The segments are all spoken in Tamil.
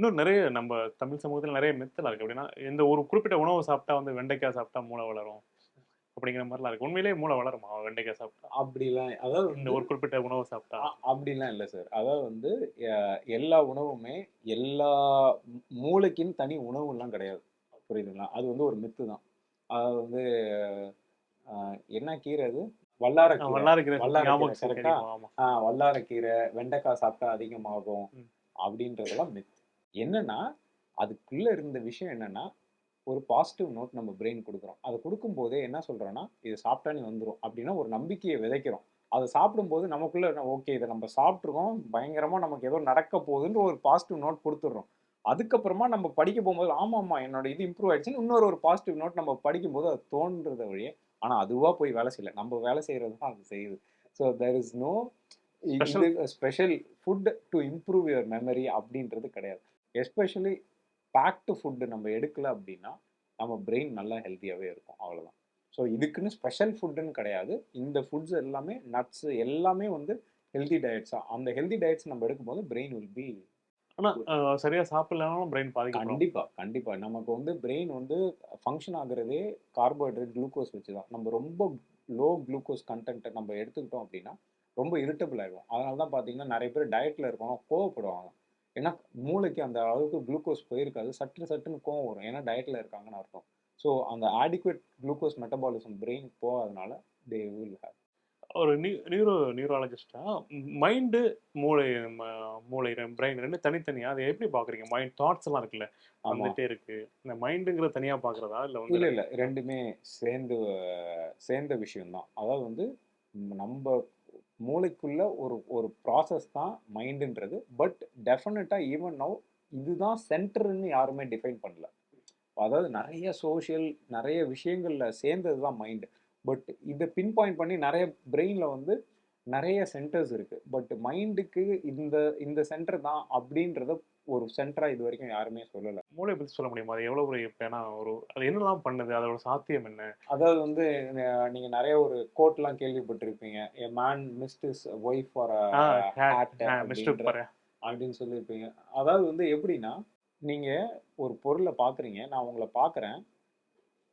இன்னும் நிறைய நம்ம தமிழ் சமூகத்துல நிறைய மெத்தலாம் இருக்கு. அப்படின்னா இந்த ஒரு குறிப்பிட்ட உணவு சாப்பிட்டா வந்து வெண்டைக்காய் சாப்பிட்டா மூளை வளரும். அப்படிங்கிற மாதிரிலாம் இருக்கு. உண்மையிலேயே மூளை வளருமா? வெண்டைக்காய் சாப்பிட்டா? அப்படிலாம் அதாவது இந்த ஒரு குறிப்பிட்ட உணவு சாப்பிட்டா? அப்படிலாம் இல்லை சார். அதாவது வந்து எல்லா உணவுமே எல்லா மூளைக்குன்னு தனி உணவுலாம் கிடையாது. புரியுதுங்களா? அது வந்து ஒரு மித்து தான். அதாவது வந்து என்ன கீரை அது? வல்லாரக்கீரை வல்லாரைக்கீரை, ஆஹ் வல்லாரக்கீரை வெண்டைக்காய் சாப்பிட்டா அதிகமாகும். அப்படின்றதெல்லாம் மித் என்னன்னா அதுக்குள்ள இருந்த விஷயம் என்னன்னா ஒரு பாசிட்டிவ் நோட் நம்ம பிரெயின் கொடுக்குறோம். அதை கொடுக்கும்போதே என்ன சொல்றோம்னா இது சாப்பிட்டா நீ வந்துடும் அப்படின்னா ஒரு நம்பிக்கையை விதைக்கிறோம். அதை சாப்பிடும்போது நமக்குள்ள ஓகே இதை நம்ம சாப்பிட்ருக்கோம் பயங்கரமா நமக்கு ஏதோ நடக்க போகுதுன்ற ஒரு பாசிட்டிவ் நோட் கொடுத்துட்றோம். அதுக்கப்புறமா நம்ம படிக்க போகும்போது ஆமா ஆமா என்னோட இது இம்ப்ரூவ் ஆயிடுச்சுன்னு இன்னொரு ஒரு பாசிட்டிவ் நோட் நம்ம படிக்கும்போது அது தோன்றத வழியே ஆனா அதுவா போய் வேலை செய்யல. நம்ம வேலை செய்யறது தான் அது செய்யுது. So there is no special food to improve your memory அப்படின்றது கிடையாது. எஸ்பெஷலி பேக்டு ஃபுட்டு நம்ம எடுக்கல அப்படின்னா நம்ம பிரெயின் நல்லா ஹெல்த்தியாகவே இருக்கும். அவ்வளோதான் ஸோ இதுக்குன்னு ஸ்பெஷல் ஃபுட்டுன்னு கிடையாது. இந்த ஃபுட்ஸ் எல்லாமே நட்ஸ் எல்லாமே வந்து ஹெல்தி டயட்ஸாக அந்த ஹெல்தி டயட்ஸ் நம்ம எடுக்கும்போது பிரெயின் வில் பி ஆனா அஹ், சரியா சாப்பிடலனாலும் பிரெயின் பாதிக்கப்படும். கண்டிப்பா கண்டிப்பா. நமக்கு வந்து பிரெயின் வந்து ஃபங்க்ஷன் ஆகுறதே கார்போஹைட்ரேட் குளுக்கோஸ் வச்சு தான் நம்ம ரொம்ப லோ குளுக்கோஸ் கண்டென்ட்டை நம்ம எடுத்துக்கிட்டோம் அப்படின்னா ரொம்ப இரிட்டபிள் ஆகிடும் அதனால தான் பார்த்தீங்கன்னா நிறைய பேர் டயட்டில் இருக்கவங்க கோவப்படுவாங்க. ஏன்னா மூளைக்கு அந்த அளவுக்கு குளுக்கோஸ் போயிருக்காது. சட்டு சட்டுன்னு கோவம் வரும். ஏன்னா டயட்டில் இருக்காங்கன்னு அர்த்தம். ஸோ அந்த ஆடிக்குவேட் குளுக்கோஸ் மெட்டபாலிசம் பிரெயினுக்கு போகாதனால தே வில் ஹேவ் ஒரு நியூரோ நியூராலஜிஸ்டா மைண்டு மூளை மூளை பிரெயின் ரெண்டு தனித்தனியா அதை எப்படி பாக்குறீங்க மைண்ட் தாட்ஸ் எல்லாம் இருக்குல்ல வந்துட்டே இருக்கு. இந்த மைண்டுங்கிற தனியா பாக்குறதா இல்ல வந்து இல்லை இல்லை. ரெண்டுமே சேர்ந்து சேர்ந்த விஷயம்தான். அதாவது வந்து நம்ம மூளைக்குள்ள ஒரு ஒரு ப்ராசஸ் தான் மைண்டுன்றது பட் டெஃபினட்டாக ஈவன் நோ இதுதான் சென்டர்னு யாருமே டிஃபைன் பண்ணல. அதாவது நிறைய சோஷியல் நிறைய விஷயங்களில் சேர்ந்தது தான் மைண்டு பட் இதை பின் பாயிண்ட் பண்ணி நிறைய பிரெயினில் வந்து நிறைய சென்டர்ஸ் இருக்குது பட் மைண்டுக்கு இந்த இந்த சென்டர் தான் அப்படின்றத ஒரு சென்டரா இது வரைக்கும் யாருமே சொல்லலை. மூளை பத்தி சொல்ல முடியுமா? அது எவ்வளவு பெரிய பேனா? ஒரு அது என்னெல்லாம் பண்ணுது? அதோட சாத்தியம் என்ன? அதாவது வந்து நீங்க நிறைய ஒரு கோட்லாம் கேள்விப்பட்டிருப்பீங்க. A man missed is wife for அப்படின்னு சொல்லியிருப்பீங்க. அதாவது வந்து எப்படின்னா நீங்க ஒரு பொருளை பார்க்குறீங்க நான் உங்களை பார்க்குறேன்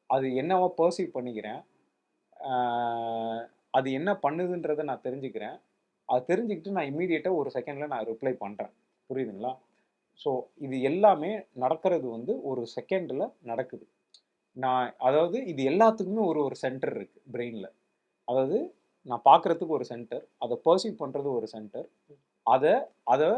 அது என்னவா பர்சீவ் பண்ணிக்கிறேன். அது என்ன பண்ணுதுன்றதை நான் தெரிஞ்சுக்கிறேன். அது தெரிஞ்சுக்கிட்டு நான் இம்மீடியட்டாக ஒரு செகண்டில் நான் ரிப்ளை பண்ணுறேன் புரியுதுங்களா? ஸோ இது எல்லாமே நடக்கிறது வந்து ஒரு செகண்டில் நடக்குது. நான் அதாவது இது எல்லாத்துக்குமே ஒரு ஒரு சென்டர் இருக்குது பிரெயினில் அதாவது நான் பார்க்குறதுக்கு ஒரு சென்டர் அதை பர்சீவ் பண்ணுறது ஒரு சென்டர் அதை அதை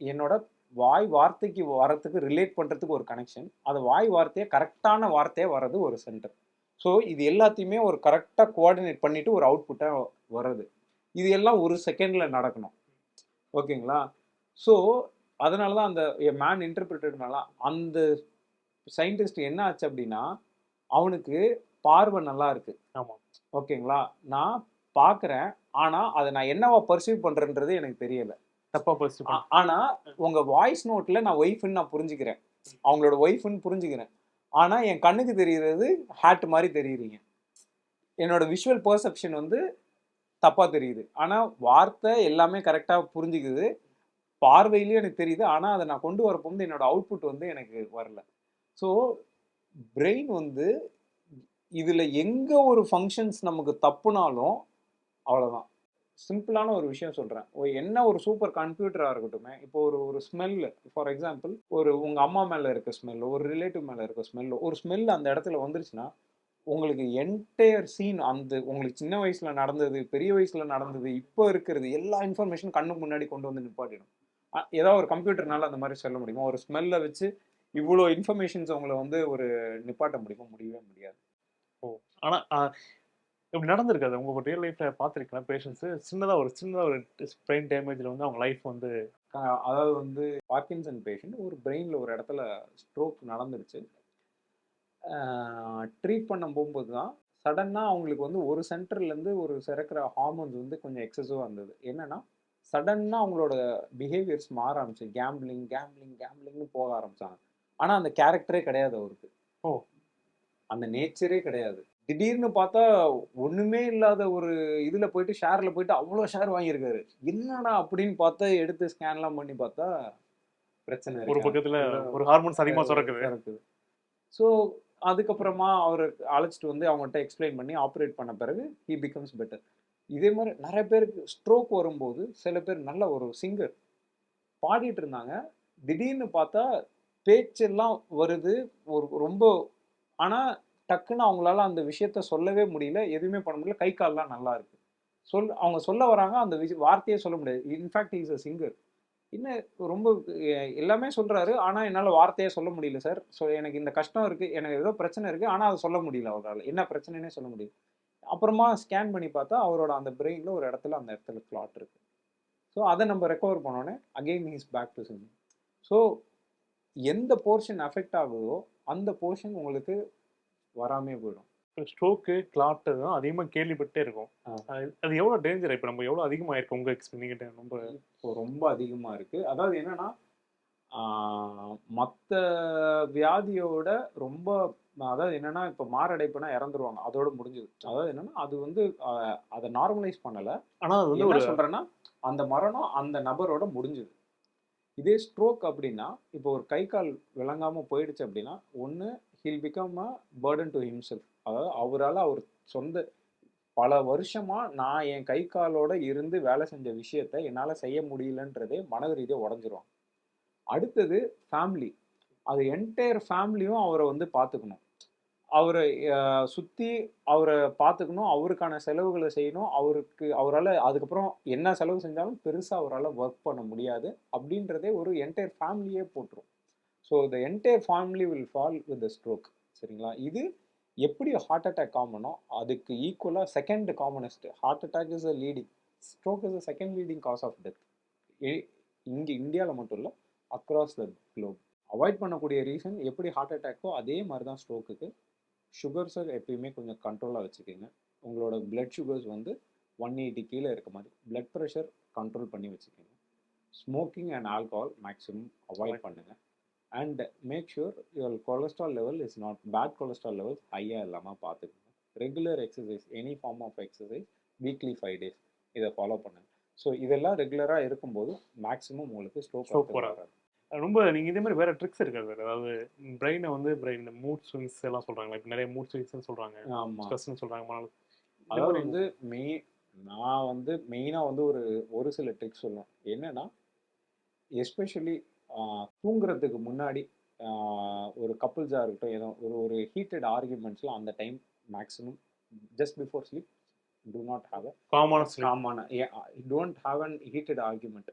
என்னோட வாய் வார்த்தைக்கு வரத்துக்கு ரிலேட் பண்ணுறதுக்கு ஒரு கனெக்ஷன் அதை வாய் வார்த்தையை கரெக்டான வார்த்தையாக வர்றது ஒரு சென்டர் ஸோ இது எல்லாத்தையுமே ஒரு கரெக்டாக கோஆர்டினேட் பண்ணிவிட்டு ஒரு அவுட்புட்டாக வர்றது. இது எல்லாம் ஒரு செகண்டில் நடக்கணும். ஓகேங்களா? ஸோ அதனால தான் அந்த மேன் இன்டர்பிரிட்டட்னால அந்த சயின்டிஸ்ட் என்ன ஆச்சு அப்படின்னா அவனுக்கு பார்வை நல்லா இருக்கு. ஆமா. ஓகேங்களா? நான் பார்க்குறேன். ஆனால் அதை நான் என்னவா பர்சீவ் பண்ணுறேன்றது எனக்கு தெரியல. தப்பா பரிசு ஆ- ஆனா உங்க வாய்ஸ் நோட்ல நான் ஒய்ஃப்னு நான் புரிஞ்சுக்கிறேன். அவங்களோட ஒய்ஃப்னு புரிஞ்சுக்கிறேன். ஆனா என் கண்ணுக்கு தெரியுறது ஹேட் மாதிரி தெரியுறீங்க. என்னோட விஷுவல் பர்செப்ஷன் வந்து தப்பா தெரியுது. ஆனா வார்த்தை எல்லாமே கரெக்டா புரிஞ்சுக்குது. பார்வையிலேயே எனக்கு தெரியுது. ஆனால் அதை நான் கொண்டு வரப்போ வந்து என்னோட அவுட்புட் வந்து எனக்கு வரல. ஸோ பிரெயின் வந்து இதில் எங்கே ஒரு ஃபங்க்ஷன்ஸ் நமக்கு தப்புனாலும் அவ்வளோதான் சிம்பிளான ஒரு விஷயம் சொல்கிறேன் ஓ என்ன ஒரு சூப்பர் கம்ப்யூட்டராக இருக்கட்டுமே இப்போ ஒரு ஒரு ஸ்மெல் ஃபார் எக்ஸாம்பிள் ஒரு உங்கள் அம்மா மேலே இருக்க ஸ்மெல் ஒரு ரிலேட்டிவ் மேலே இருக்க ஸ்மெல் ஒரு ஸ்மெல் அந்த இடத்துல வந்துருச்சுன்னா உங்களுக்கு என்டையர் சீன் அந்த உங்களுக்கு சின்ன வயசில் நடந்தது பெரிய வயசில் நடந்தது இப்போ இருக்கிறது எல்லா இன்ஃபர்மேஷன் கண்ணுக்கு முன்னாடி கொண்டு வந்து நிப்பாட்டிடும். ஏதாவது ஒரு கம்ப்யூட்டர்னால அந்த மாதிரி சொல்ல முடியுமா? ஒரு ஸ்மெல்லை வச்சு இவ்வளோ இன்ஃபர்மேஷன்ஸ் உங்களை வந்து ஒரு நிப்பாட்ட முடியுமா? முடியவே முடியாது. ஆனா ஆஹ், இப்படி நடந்திருக்காது. உங்க ரியல் லைஃப்ல பாத்திருக்கலாம் பேஷன்ஸ் சின்னதா ஒரு சின்னதா ஒரு பிரெயின் டேமேஜ்ல வந்து அவங்க லைஃப் வந்து அதாவது வந்து பார்க்கின்சன் பேஷண்ட் ஒரு பிரெயினில் ஒரு இடத்துல ஸ்ட்ரோக் நடந்துருச்சு. ட்ரீட் பண்ண போகும்போது தான் சடனாக அவங்களுக்கு வந்து ஒரு சென்டர்லேருந்து ஒரு சிறக்கிற ஹார்மோன்ஸ் வந்து கொஞ்சம் எக்ஸசிவாக இருந்தது. என்னன்னா சடனாக அவங்களோட பிஹேவியர்ஸ் மாற ஆரம்பிச்சு கேம்பிளிங் கேம்பிளிங் கேம்பிளிங்னு போக ஆரம்பிச்சாங்க. ஆனால் அந்த கேரக்டரே கிடையாது அவருக்கு. ஓ. அந்த நேச்சரே கிடையாது. திடீர்னு பார்த்தா ஒண்ணுமே இல்லாத ஒரு இதுல போயிட்டு ஷேர்ல போயிட்டு அவ்வளோ ஷேர் வாங்கியிருக்காரு. என்னடா அப்படின்னு பார்த்தா எடுத்து ஸ்கேன்லாம் பண்ணி பார்த்தா பிரச்சனை ஒரு? பக்கத்துல ஒரு ஹார்மோன்ஸ் அதிகமா சுரக்குது. சுரக்குது. ஸோ அதுக்கப்புறமா அவர் அழைச்சிட்டு வந்து அவங்கள்ட்ட எக்ஸ்பிளைன் பண்ணி ஆப்ரேட் பண்ண பிறகு ஹி பிகம்ஸ் பெட்டர் இதே மாதிரி நிறைய பேருக்கு ஸ்ட்ரோக் வரும்போது சில பேர் நல்ல ஒரு சிங்கர் பாடிட்டு இருந்தாங்க. திடீர்னு பார்த்தா பேச்செல்லாம் வருது. ஒரு ரொம்ப ஆனால் டக்குன்னு அவங்களால அந்த விஷயத்த சொல்லவே முடியல. எதுவுமே பண்ண முடியல. கை கால்லாம் நல்லா இருக்கு. சொல் அவங்க சொல்ல வராங்க. அந்த விஷய வார்த்தையே சொல்ல முடியாது. இன்ஃபேக்ட் இஸ் அ சிங்கர் இன்னும் ரொம்ப எல்லாமே சொல்கிறாரு ஆனால் என்னால் வார்த்தையே சொல்ல முடியல சார் ஸோ எனக்கு இந்த கஷ்டம் இருக்குது எனக்கு ஏதோ பிரச்சனை இருக்குது ஆனால் அதை சொல்ல முடியல அவரால். என்ன பிரச்சனைனே சொல்ல முடியல. அப்புறமா ஸ்கேன் பண்ணி பார்த்தா அவரோட அந்த பிரெயின்ல ஒரு இடத்துல அந்த இடத்துல கிளாட் இருக்கு. ஸோ அதை நம்ம ரெக்கவர் பண்ணோன்னே again is back to sync so எந்த போர்ஷன் அஃபெக்ட் ஆகுதோ அந்த போர்ஷன் உங்களுக்கு வராமே போயிடும். ஸ்ட்ரோக்கு கிளாட்டு தான் அதிகமா கேள்விப்பட்டே இருக்கும். அது எவ்வளவு டேஞ்சர் இப்போ நம்ம எவ்வளவு அதிகமா இருக்கு உங்க எக்ஸ்பீரியன் ரொம்ப இப்போ ரொம்ப அதிகமா இருக்கு. அதாவது என்னன்னா மற்ற வியாதியோட ரொம்ப அதாவது என்னன்னா இப்போ மாரடைப்புனா இறந்துருவாங்க. அதோட முடிஞ்சது. அதாவது என்னன்னா அது வந்து அதை நார்மலைஸ் பண்ணல. ஆனா அது வந்து என்ன சொல்றேன்னா அந்த மரணம் அந்த நபரோட முடிஞ்சுது. இதே ஸ்ட்ரோக் அப்படின்னா இப்போ ஒரு கை கால் விளங்காம போயிடுச்சு அப்படின்னா ஒன்று he'll become a burden to himself அதாவது அவரால் அவர் சொந்த பல வருஷமா நான் என் கை காலோட இருந்து வேலை செஞ்ச விஷயத்த என்னால் செய்ய முடியலன்றதே மனது ரீதியாக உடஞ்சிரும் அடுத்தது ஃபேமிலி அது என்டையர் ஃபேமிலியும் அவரை வந்து பார்த்துக்கணும். அவரை சுற்றி அவரை பார்த்துக்கணும் அவருக்கான செலவுகளை செய்யணும் அவருக்கு அவரால் அதுக்கப்புறம் என்ன செலவு செஞ்சாலும் பெருசாக அவரால் ஒர்க் பண்ண முடியாது அப்படின்றதே ஒரு என்டையர் ஃபேமிலியே போட்டுரும். So the entire family will fall with the stroke சரிங்களா? இது எப்படி ஹார்ட் அட்டாக் காமனோ அதுக்கு ஈக்குவலாக second commonest heart attack is a leading stroke is a second leading cause of death இங்கே இந்தியாவில் மட்டும் இல்லை அக்ராஸ் த குளோப் அவாய்ட் பண்ணக்கூடிய ரீசன் எப்படி ஹார்ட் அட்டாக்கோ அதே மாதிரி தான் ஸ்ட்ரோக்குக்கு சுகர்ஸை எப்பயுமே கொஞ்சம் கண்ட்ரோலாக வச்சுக்கோங்க. உங்களோட blood சுகர்ஸ் வந்து ஒன் எயிட்டி கீழே இருக்க மாதிரி blood ப்ரெஷர் கண்ட்ரோல் பண்ணி வச்சுக்கோங்க. Smoking and alcohol maximum avoid பண்ணுங்க. And make sure your cholesterol level is not bad cholesterol level ஹையாக இல்லாமல் பார்த்துக்கோங்க regular exercise any form of exercise weekly five days இதை ஃபாலோ பண்ணுங்க. ஸோ இதெல்லாம் ரெகுலராக இருக்கும்போது மேக்ஸிமம் உங்களுக்கு Stroke ஸ்ட்ரோக் வராது. ரொம்ப நீங்க இதே மாதிரி வேற ட்ரிக்ஸ் இருக்காது அதாவது பிரெயினை வந்து பிரெயின் இந்த மூட் ஸ்விங்ஸ் எல்லாம் சொல்றாங்க இப்போ நிறைய மூட் ஸ்விங்ஸ்னு சொல்றாங்க. ஆமாம் ஸ்ட்ரெஸ்னு சொல்றாங்க மன அதாவது வந்து மெயின் நான் வந்து மெயினாக வந்து ஒரு ஒரு சில ட்ரிக்ஸ் சொல்லுவேன். என்னன்னா எஸ்பெஷலி தூங்குறதுக்கு முன்னாடி ஒரு கப்புள்ஸாக இருக்கட்டும் ஏதோ ஒரு ஒரு ஹீட்டட் ஆர்குமெண்ட்ஸில் அந்த time maximum just before sleep do not have come on. Come on don't have an heated argument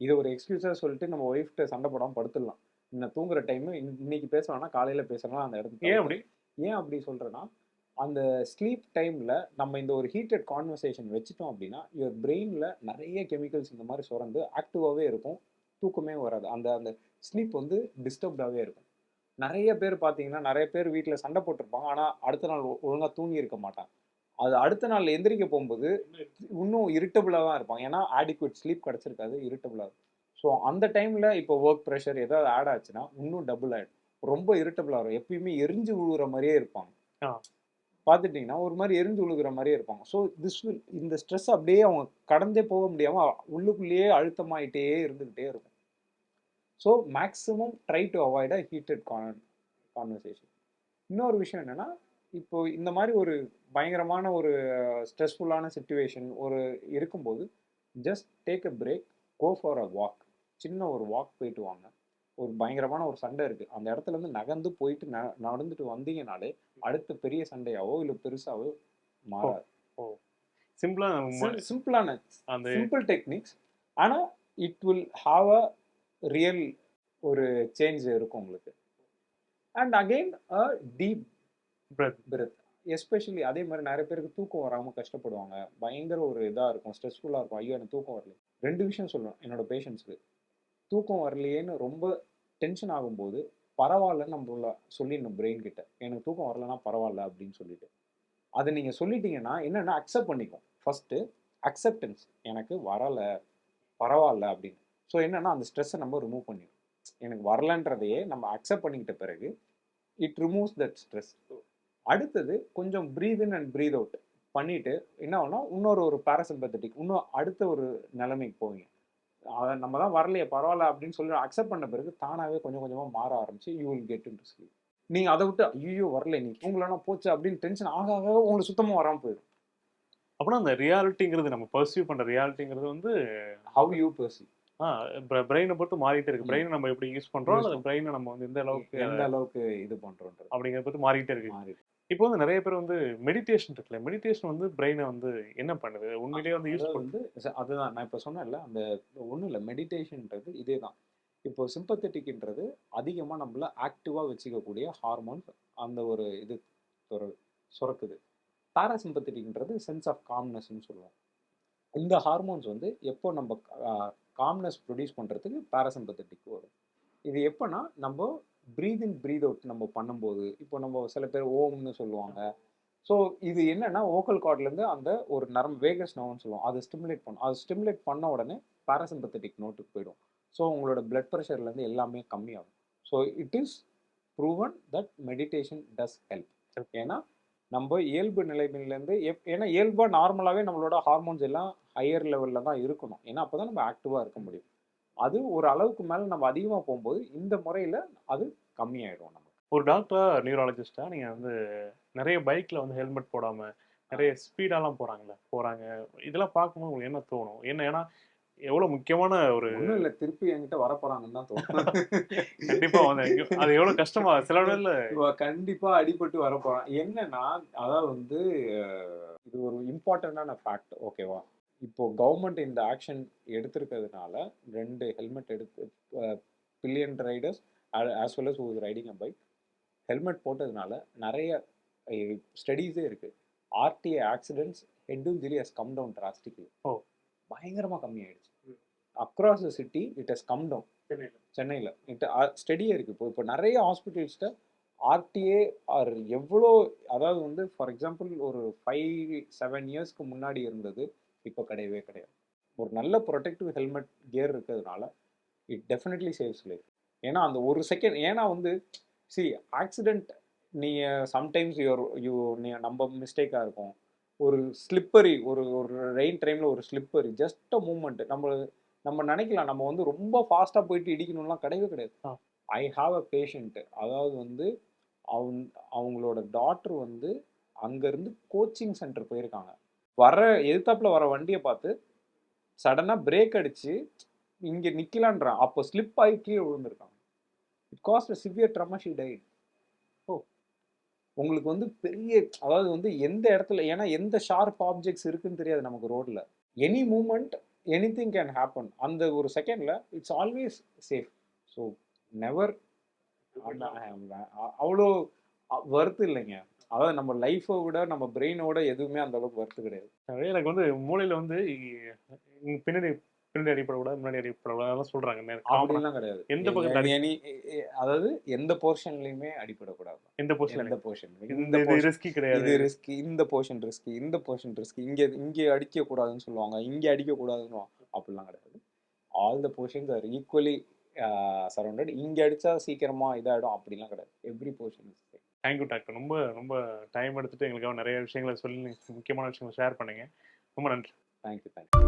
இது ஒரு எக்ஸ்கியூஸாக சொல்லிட்டு நம்ம ஒய்ஃப்ட்ட சண்டை போடாமல் படுத்துடலாம். இன்னும் தூங்குற டைம் இன்னைக்கு பேசலாம்னா காலையில் பேசலாம் அந்த இடத்துக்கு ஏன் அப்படி? ஏன் அப்படி சொல்கிறேன்னா அந்த ஸ்லீப் டைமில் நம்ம இந்த ஒரு ஹீட்டட் கான்வர்சேஷன் வச்சுட்டோம் அப்படின்னா யுவர் பிரெயினில் நிறைய கெமிக்கல்ஸ் இந்த மாதிரி சுரந்து ஆக்டிவாகவே இருக்கும். தூக்கமே வராது. அந்த அந்த ஸ்லீப் வந்து டிஸ்டர்ப்டாகவே இருக்கும். நிறைய பேர் பார்த்தீங்கன்னா நிறைய பேர் வீட்டில் சண்டை போட்டிருப்பாங்க. ஆனால் அடுத்த நாள் ஒழுங்காக தூங்கி இருக்க மாட்டாங்க. அது அடுத்த நாள் எந்திரிக்க போகும்போது இன்னும் இரிட்டபிளாக தான் இருப்பாங்க. ஏன்னா ஆடிக்குவேட் ஸ்லீப் கிடச்சிருக்காது இரிட்டபிளாக ஸோ அந்த டைமில் இப்போ ஒர்க் ப்ரெஷர் ஏதாவது ஆட் ஆச்சுன்னா இன்னும் டபுள் ஆகிடும் ரொம்ப இரிட்டபிளாக இருக்கும் எப்பயுமே எரிஞ்சு விழுகிற மாதிரியே இருப்பாங்க. பார்த்துட்டிங்கன்னா ஒரு மாதிரி எரிஞ்சு விழுகிற மாதிரியே இருப்பாங்க. ஸோ திஸ் வில் இந்த ஸ்ட்ரெஸ் அப்படியே அவங்க கடந்தே போக முடியாமல் உள்ளுக்குள்ளேயே அழுத்தமாயிட்டே இருந்துக்கிட்டே இருக்கும். So maximum try to avoid a heated con conversation இன்னொரு விஷயம் என்னென்னா இப்போ இந்த மாதிரி ஒரு பயங்கரமான ஒரு ஸ்ட்ரெஸ்ஃபுல்லான சுச்சுவேஷன் ஒரு இருக்கும்போது just take a break go for a walk சின்ன ஒரு வாக் போயிட்டு வாங்க. ஒரு பயங்கரமான ஒரு சண்டை இருக்குது அந்த இடத்துல இருந்து நகர்ந்து போயிட்டு ந நடந்துட்டு வந்தீங்கனாலே அடுத்த பெரிய சண்டையாவோ இல்லை பெருசாவோ மாறாது. சிம்பிளா சிம்பிளான அந்த சிம்பிள் டெக்னிக்ஸ் ஆனால் it will have a real ஒரு சேஞ்ச் இருக்கும் உங்களுக்கு. And again a deep. Breath especially அதே மாதிரி நிறைய பேருக்கு தூக்கம் வராமல் கஷ்டப்படுவாங்க. பயங்கர ஒரு இதாக இருக்கும் ஸ்ட்ரெஸ்ஃபுல்லாக இருக்கும். ஐயோ எனக்கு தூக்கம் வரல. ரெண்டு விஷயம் சொல்லணும் என்னோட பேஷண்ட்ஸ்க்கு தூக்கம் வரலையேன்னு ரொம்ப டென்ஷன் ஆகும்போது பரவாயில்லன்னு நம்மள சொல்லிடணும் பிரெயின் கிட்ட. எனக்கு தூக்கம் வரலன்னா பரவாயில்ல அப்படின்னு சொல்லிட்டு. அதை நீங்கள் சொல்லிட்டீங்கன்னா என்னென்னா அக்செப்ட் பண்ணிக்கும் ஃபஸ்ட்டு அக்செப்டன்ஸ் எனக்கு வரலை பரவாயில்ல அப்படின்னு. ஸோ என்னென்னா அந்த ஸ்ட்ரெஸ்ஸை நம்ம ரிமூவ் பண்ணிடும் எனக்கு வரலன்றதையே நம்ம அக்செப்ட் பண்ணிக்கிட்ட பிறகு இட் ரிமூவ்ஸ் தட் ஸ்ட்ரெஸ் அடுத்தது கொஞ்சம் breathe in and breathe out பண்ணிட்டு என்ன ஆகும்னா இன்னொரு ஒரு பேராசிம்பத்தட்டிக் இன்னும் அடுத்த ஒரு நிலைமைக்கு போவீங்க. அதை நம்ம தான் வரலையே பரவாயில்ல அப்படின்னு சொல்லி அக்செப்ட் பண்ண பிறகு தானாகவே கொஞ்சம் கொஞ்சமாக மாற ஆரம்பிச்சு you will get into sleep நீங்கள் அதை விட்டு ஐயோ வரல நீ தூங்கலன்னா போச்சு அப்படின்னு டென்ஷன் ஆக ஆக உங்களுக்கு சுத்தமாக வராமல் போயிடும். அப்படின்னா அந்த ரியாலிட்டிங்கிறது நம்ம பர்சீவ் பண்ற ரியாலிட்டிங்கிறது வந்து ஹவ் யூ பர்சி பிரெயினை பொறுத்து மாறிட்டே இருக்கு. பிரெயினை நம்ம எப்படி யூஸ் பண்றோம்? அந்த பிரெயினை நம்ம வந்து எந்த அளவுக்கு எந்த அளவுக்கு இது பண்ணுறோன்றது அப்படிங்கிறத பத்தி மாறிட்டே இருக்கு. இப்போ வந்து நிறைய பேர் வந்து மெடிடேஷன் இருக்குல்ல மெடிடேஷன் வந்து பிரெயினை வந்து என்ன பண்ணுது? உண்மையிலேயே வந்து யூஸ் வந்து அதுதான் நான் இப்போ சொன்னேன்ல அந்த ஒன்றும் இல்லை மெடிடேஷன்ன்றது இதே தான் இப்போ சிம்பத்தட்டிக்ன்றது அதிகமாக நம்மள ஆக்டிவாக வச்சுக்கக்கூடிய ஹார்மோன்ஸ் அந்த ஒரு இது சுர சுரக்குது. பாராசிம்பத்தட்டிக்ன்றது சென்ஸ் ஆஃப் காம்னஸ்ன்னு சொல்லுவோம். இந்த ஹார்மோன்ஸ் வந்து எப்போ நம்ம காம்னஸ் ப்ரொடியூஸ் பண்ணுறதுக்கு பாராசிம்பத்தட்டிக் வரும். இது எப்போனா நம்ம ப்ரீத் இன் ப்ரீத் அவுட் நம்ம பண்ணும்போது இப்போ நம்ம சில பேர் ஓம்னு சொல்லுவாங்க. ஸோ இது என்னன்னா ஓக்கல் கார்ட்லேருந்து அந்த ஒரு நரம்பு வேகஸ் நோன்னு சொல்லுவோம். அது ஸ்டிமுலேட் பண்ணும் அது ஸ்டிமுலேட் பண்ண உடனே பாராசிம்பத்தட்டிக் நோட்டுக்கு போயிடும். ஸோ உங்களோட பிளட் ப்ரெஷர்லேருந்து எல்லாமே கம்மியாகும். So it is proven that meditation does help ஏன்னா நம்ம இயல்பு நிலைமையிலேருந்து எப் ஏன்னா இயல்பாக நார்மலாகவே நம்மளோட ஹார்மோன்ஸ் எல்லாம் ஹையர் லெவலில் தான் இருக்கணும். ஏன்னா அப்போ தான் நம்ம ஆக்டிவாக இருக்க முடியும். அது ஒரு அளவுக்கு மேலே நம்ம அதிகமாக போகும்போது இந்த முறையில் அது கம்மியாயிடும் நம்ம ஒரு டாக்டரா நியூராலஜிஸ்டா நீங்க வந்து நிறைய பைக்ல வந்து ஹெல்மெட் போடாம நிறைய ஸ்பீடாலாம் போறாங்கல்ல போறாங்க. இதெல்லாம் பார்க்கும்போது உங்களுக்கு என்ன தோணும்? என்ன ஏன்னா எவ்வளவு முக்கியமான ஒரு ஒன்றும் இல்லை திருப்பி என்கிட்ட வரப்போறாங்கன்னு தான் தோணும். கண்டிப்பா வந்து அது எவ்வளவு கஷ்டமா சில இடத்துல இவ கண்டிப்பா அடிபட்டு வரப்போறான் என்னன்னா அதாவது வந்து இது ஒரு இம்பார்ட்டண்டான ஃபேக்ட் ஓகேவா இப்போ கவர்மெண்ட் இந்த ஆக்ஷன் எடுத்திருக்கிறதுனால ரெண்டு ஹெல்மெட் எடுத்து pillion riders as well as who riding a bike helmet போட்டதுனால நிறைய ஸ்டடீஸே இருக்கு. RTA accidents head injury has come down drastically oh. பயங்கரமா கம்மியாயிடுச்சு. Across the city it has come down சென்னையில். இட் ஸ்டடியாக இருக்குது இப்போ இப்போ நிறைய ஹாஸ்பிட்டல்ஸ்கிட்ட ஆர்டிஏ ஆர் எவ்வளோ அதாவது வந்து ஃபார் எக்ஸாம்பிள் ஒரு ஃபைவ் செவன் இயர்ஸ்க்கு முன்னாடி இருந்தது இப்போ கிடையவே கிடையாது. ஒரு நல்ல ப்ரொடெக்டிவ் ஹெல்மெட் கியர் இருக்கிறதுனால இட் டெஃபினெட்லி சேவ்ஸ் லைஃப் ஏன்னா அந்த ஒரு செகண்ட் ஏன்னா வந்து சி ஆக்சிடெண்ட் நீங்கள் சம்டைம்ஸ் யுவர் யூ நீ நம்ம மிஸ்டேக்காக இருக்கும். ஒரு ஸ்லிப்பரி ஒரு ஒரு ரெயின் டைமில் ஒரு ஸ்லிப்பரி ஜஸ்ட் அ மூமெண்ட் நம்ம நம்ம நினைக்கலாம் நம்ம வந்து ரொம்ப ஃபாஸ்ட்டாக போயிட்டு இடிக்கணும்லாம் கிடையவே கிடையாது. ஐ ஹாவ் அ பேஷண்ட் அதாவது வந்து அவங்க அவங்களோட டாக்டர் வந்து அங்கேருந்து கோச்சிங் சென்டர் போயிருக்காங்க. வர எதிர்த்தாப்புல வர வண்டியை பார்த்து சடனாக பிரேக் அடிச்சு இங்கே நிற்கலான்றான் அப்போ ஸ்லிப் ஆகி கீழே விழுந்திருக்காங்க it cost a severe trauma she died oh. உங்களுக்கு வந்து பெரிய அதாவது வந்து எந்த இடத்துல ஏன்னா எந்த ஷார்ப் ஆப்ஜெக்ட்ஸ் இருக்குன்னு தெரியாது நமக்கு ரோட்ல any moment anything can happen அந்த ஒரு செகண்ட்ல it's always safe so never அவ்வளோ வருத்து இல்லைங்க. அதாவது நம்ம லைஃப்பை விட நம்ம பிரெயினோட எதுவுமே அந்த அளவுக்கு வருத்து கிடையாது. எனக்கு வந்து மூளையில வந்து பின்னாடி பின்னாடி அடிப்படக்கூடாது முன்னாடி அடிப்படக்கூடாது அதெல்லாம் சொல்றாங்க. அப்படிலாம் கிடையாது. எந்த Any- அதாவது எந்த போர்ஷன்லயுமே அடிபடக்கூடாது. எந்த போர்ஷன் எந்த போர்ஷன் இந்த ரிஸ்கி கிடையாது. இது ரிஸ்க் இந்த போர்ஷன் ரிஸ்க் இந்த போர்ஷன் ரிஸ்க் இங்க இங்க அடிக்க கூடாதுன்னு சொல்லுவாங்க. இங்க அடிக்க கூடாதுன்னு அப்படிலாம் கிடையாது. All the portions are equally surrounded இங்க அடிச்சா சீக்கிரமா இதாயிடும். அப்படிலாம் கிடையாது. Every portion is thank you doctor ரொம்ப ரொம்ப டைம் எடுத்துட்டு எங்களுக்காக நிறைய விஷயங்களை சொல்லி முக்கியமான விஷயங்களை ஷேர் பண்ணுங்க. ரொம்ப நன்றி. Thank you thank you